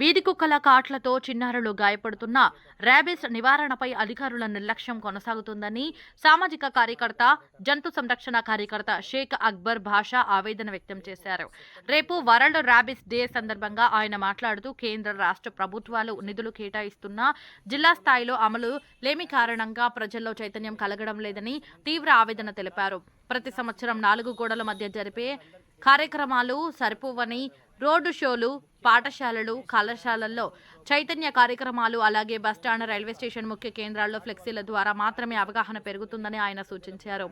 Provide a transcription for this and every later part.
వీధి కుక్కల కాట్లతో చిన్నారులు గాయపడుతున్న ర్యాబిస్ నివారణపై అధికారుల నిర్లక్ష్యం కొనసాగుతుందని సామాజిక కార్యకర్త జంతు సంరక్షణ కార్యకర్త షేక్ అక్బర్ భాషా ఆవేదన వ్యక్తం చేశారు. రేపు వరల్డ్ ర్యాబిస్ డే సందర్భంగా ఆయన మాట్లాడుతూ కేంద్ర రాష్ట్ర ప్రభుత్వాలు నిధులు కేటాయిస్తున్నా జిల్లా స్థాయిలో అమలు లేమి కారణంగా ప్రజల్లో చైతన్యం కలగడం లేదని తీవ్ర ఆవేదన తెలిపారు. ప్రతి సంవత్సరం నాలుగు గోడల మధ్య జరిపే కార్యక్రమాలు సరిపోవని రోడ్డు షోలు పాఠశాలలు కళాశాలల్లో చైతన్య కార్యక్రమాలు అలాగే బస్టాండ్ రైల్వే స్టేషన్ ముఖ్య కేంద్రాల్లో ఫ్లెక్సీల ద్వారా మాత్రమే అవగాహన పెరుగుతుందని ఆయన సూచించారు.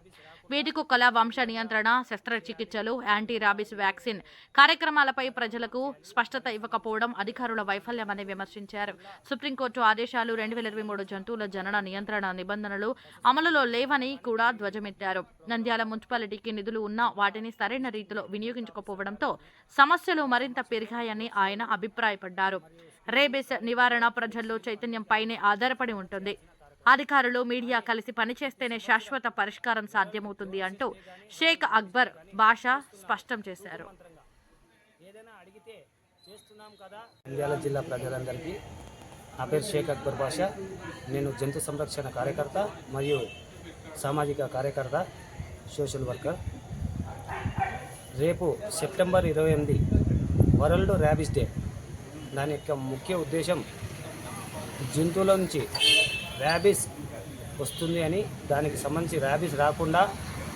వీటి కల వంశ నియంత్రణ శస్త్రచికిత్సలు యాంటీ రాబిస్ వ్యాక్సిన్ కార్యక్రమాలపై ప్రజలకు స్పష్టత ఇవ్వకపోవడం అధికారుల వైఫల్యమని విమర్శించారు. సుప్రీంకోర్టు ఆదేశాలు రెండు వేల ఇరవై మూడు జంతువుల జనన నియంత్రణ నిబంధనలు అమలులో లేవని కూడా ధ్వజమెత్తారు. నంద్యాల మున్సిపాలిటీకి నిధులు ఉన్నా వాటిని సరైన రీతిలో వినియోగించకపోవడంతో సమస్యలు మరింత పెరిగాయని ఆయన అభిప్రాయపడ్డారు. రేబిస్ నివారణ ప్రజల్లో చైతన్యంపైనే ఆధారపడి ఉంటుంది. అధికారులు మీడియా కలిసి పనిచేస్తేనే శాశ్వత పరిష్కారం సాధ్యమవుతుంది అంటూ షేక్ అక్బర్ బాషా స్పష్టం చేశారు. నంద్యాల జిల్లా ప్రజలందరికీ నా పేరు షేక్ అక్బర్ భాష. నేను జంతు సంరక్షణ కార్యకర్త మరియు సామాజిక కార్యకర్త సోషల్ వర్కర్. రేపు సెప్టెంబర్ ఇరవై ఎనిమిది వరల్డ్ ర్యాబిస్ డే. దాని యొక్క ముఖ్య ఉద్దేశం జంతువుల నుంచి ర్యాబిస్ వస్తుంది అని దానికి సంబంధించి ర్యాబిస్ రాకుండా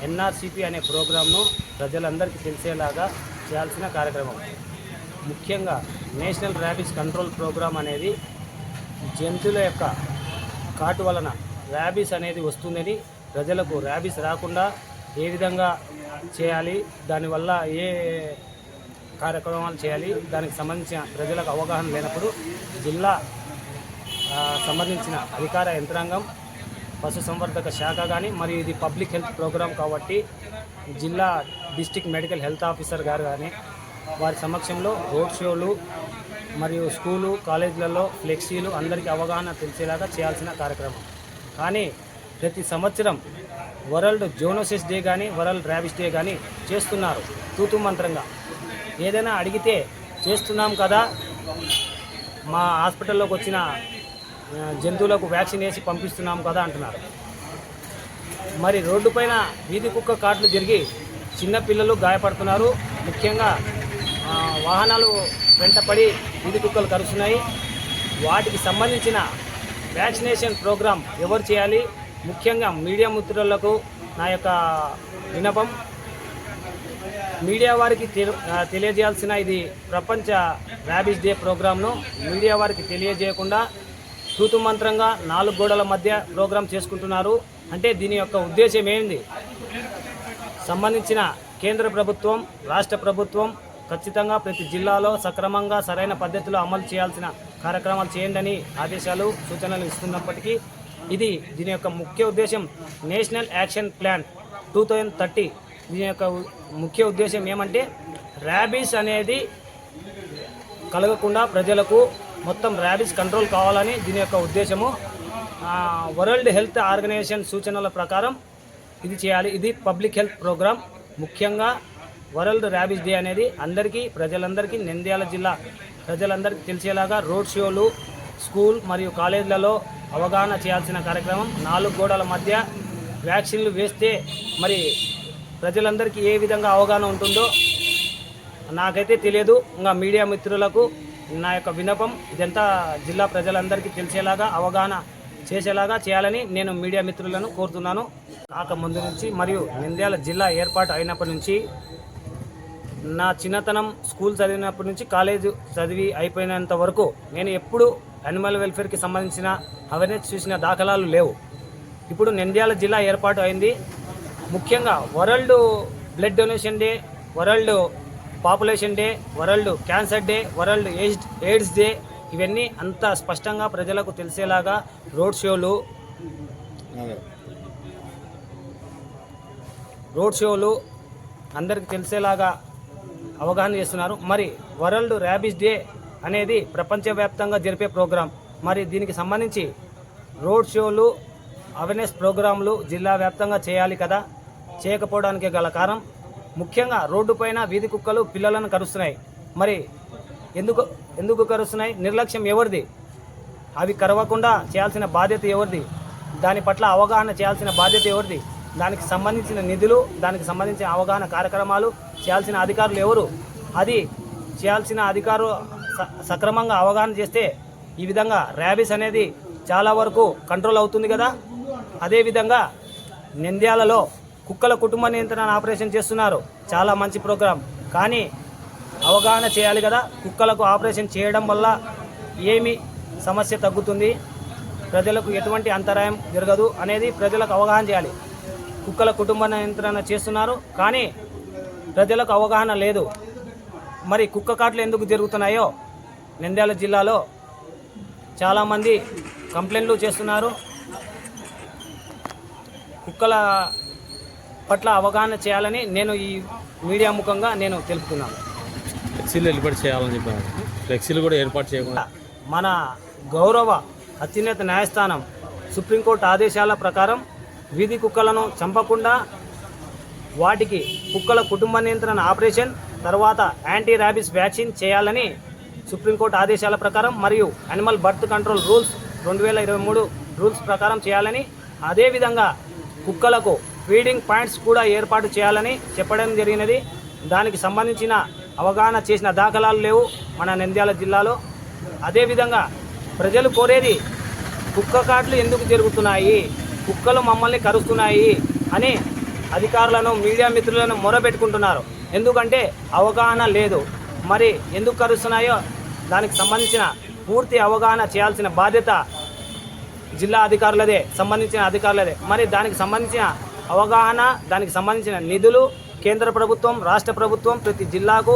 ఎన్ఆర్సిపి అనే ప్రోగ్రాంను ప్రజలందరికీ తెలిసేలాగా చేయాల్సిన కార్యక్రమం. ముఖ్యంగా నేషనల్ ర్యాబిస్ కంట్రోల్ ప్రోగ్రాం అనేది జంతువుల యొక్క కాటు వలన ర్యాబిస్ అనేది వస్తుందని ప్రజలకు ర్యాబిస్ రాకుండా ఏ విధంగా చేయాలి దానివల్ల ఏ కార్యక్రమాలు చేయాలి. దానికి సంబంధించిన ప్రజలకు అవగాహన లేనప్పుడు జిల్లా సంబంధించిన అధికార యంత్రాంగం పశుసంవర్ధక శాఖ కానీ మరియు ఇది పబ్లిక్ హెల్త్ ప్రోగ్రాం కాబట్టి జిల్లా డిస్టిక్ మెడికల్ హెల్త్ ఆఫీసర్ గారు కానీ వారి సమక్షంలో రోడ్ షోలు మరియు స్కూలు కాలేజీలలో ఫ్లెక్సీలు అందరికీ అవగాహన తెలిసేలాగా చేయాల్సిన కార్యక్రమం. కానీ ప్రతి సంవత్సరం వరల్డ్ జోనోసిస్ డే కానీ వరల్డ్ ర్యాబిస్ డే కానీ చేస్తున్నారు. తూతు మంత్రంగా. ఏదైనా అడిగితే చేస్తున్నాం కదా. మా హాస్పిటల్లోకి వచ్చిన జంతువులకు వ్యాక్సిన్ వేసి పంపిస్తున్నాం కదా అంటున్నారు. మరి రోడ్డుపైన వీధి కుక్క కాట్లు జరిగి చిన్నపిల్లలు గాయపడుతున్నారు. ముఖ్యంగా వాహనాలు వెంటపడి వీధి కుక్కలు కరుస్తున్నాయి. వాటికి సంబంధించిన వ్యాక్సినేషన్ ప్రోగ్రాం ఎవరు చేయాలి? ముఖ్యంగా మీడియా మిత్రులకు నా యొక్క వినపం మీడియా వారికి తెలియజేయాల్సిన ఇది ప్రపంచ ర్యాబిస్ డే ప్రోగ్రాంను మీడియా వారికి తెలియజేయకుండా తూతు మంత్రంగా నాలుగు గోడల మధ్య ప్రోగ్రాం చేసుకుంటున్నారు. అంటే దీని యొక్క ఉద్దేశం ఏంది? సంబంధించిన కేంద్ర ప్రభుత్వం రాష్ట్ర ప్రభుత్వం ఖచ్చితంగా ప్రతి జిల్లాలో సక్రమంగా సరైన పద్ధతిలో అమలు చేయాల్సిన కార్యక్రమాలు చేయండి ఆదేశాలు సూచనలు ఇస్తున్నప్పటికీ ఇది దీని యొక్క ముఖ్య ఉద్దేశం national action plan two thousand thirty దీని యొక్క ముఖ్య ఉద్దేశం ఏమంటే ర్యాబీస్ అనేది కలగకుండా ప్రజలకు మొత్తం ర్యాబీస్ కంట్రోల్ కావాలని దీని యొక్క ఉద్దేశము. వరల్డ్ హెల్త్ ఆర్గనైజేషన్ సూచనల ప్రకారం ఇది చేయాలి. ఇది పబ్లిక్ హెల్త్ ప్రోగ్రామ్ ముఖ్యంగా వరల్డ్ ర్యాబీస్ డే అనేది అందరికీ ప్రజలందరికీ నంద్యాల జిల్లా ప్రజలందరికీ తెలిసేలాగా రోడ్ షోలు స్కూల్ మరియు కాలేజీలలో అవగాహన చేయాల్సిన కార్యక్రమం. నాలుగు గోడల మధ్య వ్యాక్సిన్లు వేస్తే మరి ప్రజలందరికీ ఏ విధంగా అవగాహన ఉంటుందో నాకైతే తెలియదు. ఇంకా మీడియా మిత్రులకు నా యొక్క విన్నపం ఇదంతా జిల్లా ప్రజలందరికీ తెలిసేలాగా అవగాహన చేసేలాగా చేయాలని నేను మీడియా మిత్రులను కోరుతున్నాను. కాక ముందు నుంచి మరియు నింద్యాల జిల్లా ఏర్పాటు అయినప్పటి నుంచి నా చిన్నతనం స్కూల్ చదివినప్పటి నుంచి కాలేజ్ చదివి అయిపోయినంత వరకు నేను ఎప్పుడు అనిమల్ వెల్ఫేర్కి సంబంధించిన అవేర్నెస్ చూసిన దాఖలాలు లేవు. ఇప్పుడు నంద్యాల జిల్లా ఏర్పాటు అయింది. ముఖ్యంగా world blood donation day world population day world cancer day world AIDS AIDS day ఇవన్నీ అంత స్పష్టంగా ప్రజలకు తెలిసేలాగా రోడ్ షోలు రోడ్ షోలు అందరికి తెలిసేలాగా అవగాహన చేస్తున్నారు. మరి వరల్డ్ ర్యాబిస్ డే అనేది ప్రపంచవ్యాప్తంగా జరిపే ప్రోగ్రాం. మరి దీనికి సంబంధించి రోడ్ షోలు అవేర్నెస్ ప్రోగ్రాంలు జిల్లా వ్యాప్తంగా చేయాలి కదా. చేయకపోవడానికి గల కారణం ముఖ్యంగా రోడ్డుపైన వీధి కుక్కలు పిల్లలను కరుస్తున్నాయి. మరి ఎందుకు ఎందుకు కరుస్తున్నాయి? నిర్లక్ష్యం ఎవరిది? అవి కరవకుండా చేయాల్సిన బాధ్యత ఎవరిది? దాని పట్ల అవగాహన చేయాల్సిన బాధ్యత ఎవరిది? దానికి సంబంధించిన నిధులు దానికి సంబంధించిన అవగాహన కార్యక్రమాలు చేయాల్సిన అధికారులు ఎవరు? అది చేయాల్సిన అధికారు సక్రమంగా అవగాహన చేస్తే ఈ విధంగా ర్యాబీస్ అనేది చాలా వరకు కంట్రోల్ అవుతుంది కదా? అదేవిధంగా నింద్యాలలో కుక్కల కుటుంబ నియంత్రణ ఆపరేషన్ చేస్తున్నారు. చాలా మంచి ప్రోగ్రాం. కానీ అవగాహన చేయాలి కదా. కుక్కలకు ఆపరేషన్ చేయడం వల్ల ఏమి సమస్య తగ్గుతుంది? ప్రజలకు ఎటువంటి అంతరాయం జరగదు అనేది ప్రజలకు అవగాహన చేయాలి. కుక్కల కుటుంబ నియంత్రణ చేస్తున్నారు. కానీ ప్రజలకు అవగాహన లేదు. మరి కుక్క కాట్లు ఎందుకు జరుగుతున్నాయో? నంద్యాల జిల్లాలో చాలామంది కంప్లైంట్లు చేస్తున్నారు. కుక్కల పట్ల అవగాహన చేయాలని నేను ఈ మీడియా ముఖంగా నేను తెలుపుతున్నాను. ఫ్లెక్సీలు ఏర్పాటు చేయాలని చెప్పారు. ఫ్లెక్సీలు కూడా ఏర్పాటు చేయకుండా మన గౌరవ అత్యున్నత న్యాయస్థానం సుప్రీంకోర్టు ఆదేశాల ప్రకారం వీధి కుక్కలను చంపకుండా వాటికి కుక్కల కుటుంబ నియంత్రణ ఆపరేషన్ తర్వాత యాంటీ ర్యాబిస్ వ్యాక్సిన్ చేయాలని సుప్రీంకోర్టు ఆదేశాల ప్రకారం మరియు అనిమల్ బర్త్ కంట్రోల్ రూల్స్ రెండు వేల ఇరవై మూడు రూల్స్ ప్రకారం చేయాలని అదేవిధంగా కుక్కలకు ఫీడింగ్ పాయింట్స్ కూడా ఏర్పాటు చేయాలని చెప్పడం జరిగినది. దానికి సంబంధించిన అవగాహన చేసిన దాఖలాలు లేవు మన నంద్యాల జిల్లాలో. అదేవిధంగా ప్రజలు కోరేది కుక్క కాట్లు ఎందుకు జరుగుతున్నాయి కుక్కలు మమ్మల్ని కరుస్తున్నాయి అని అధికారులను మీడియా మిత్రులను మొరబెట్టుకుంటున్నారు ఎందుకంటే అవగాహన లేదు. మరి ఎందుకు కరుస్తున్నాయో దానికి సంబంధించిన పూర్తి అవగాహన చేయాల్సిన బాధ్యత జిల్లా అధికారులదే సంబంధించిన అధికారులదే. మరి దానికి సంబంధించిన అవగాహన దానికి సంబంధించిన నిధులు కేంద్ర ప్రభుత్వం రాష్ట్ర ప్రభుత్వం ప్రతి జిల్లాకు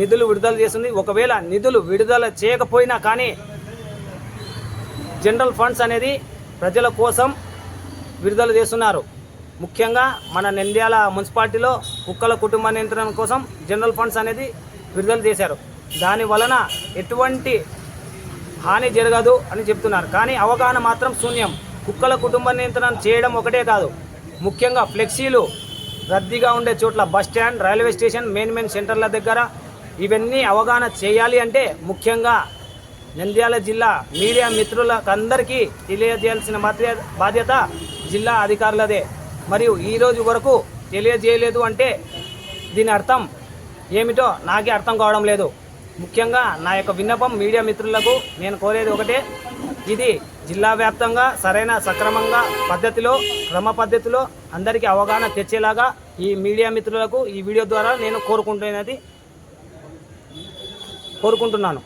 నిధులు విడుదల చేస్తుంది. ఒకవేళ నిధులు విడుదల చేయకపోయినా కానీ జనరల్ ఫండ్స్ అనేది ప్రజల కోసం విడుదల చేస్తున్నారు. ముఖ్యంగా మన నంద్యాల మున్సిపాలిటీలో కుక్కల కుటుంబ నియంత్రణ కోసం జనరల్ ఫండ్స్ అనేది విడుదల చేశారు. దాని వలన ఎటువంటి హాని జరగదు అని చెప్తున్నారు. కానీ అవగాహన మాత్రం శూన్యం. కుక్కల కుటుంబ నియంత్రణ చేయడం ఒకటే కాదు. ముఖ్యంగా ఫ్లెక్సీలు రద్దీగా ఉండే చోట్ల bus stand railway station main main సెంటర్ల దగ్గర ఇవన్నీ అవగాహన చేయాలి అంటే ముఖ్యంగా నంద్యాల జిల్లా మీడియా మిత్రులకు అందరికీ తెలియజేయాల్సిన బాధ్యత జిల్లా అధికారులదే. మరియు ఈ రోజు వరకు తెలియజేయలేదు అంటే దీని అర్థం ఏమిటో నాకే అర్థం కావడం లేదు. ముఖ్యంగా నా యొక్క విన్నపం మీడియా మిత్రులకు నేను కోరేది ఒకటే. ఇది జిల్లా వ్యాప్తంగా సరైన సక్రమంగా పద్ధతిలో క్రమ పద్ధతిలో అందరికీ అవగాహన తెచ్చేలాగా ఈ మీడియా మిత్రులకు ఈ వీడియో ద్వారా నేను కోరుకుంటున్నది కోరుకుంటున్నాను.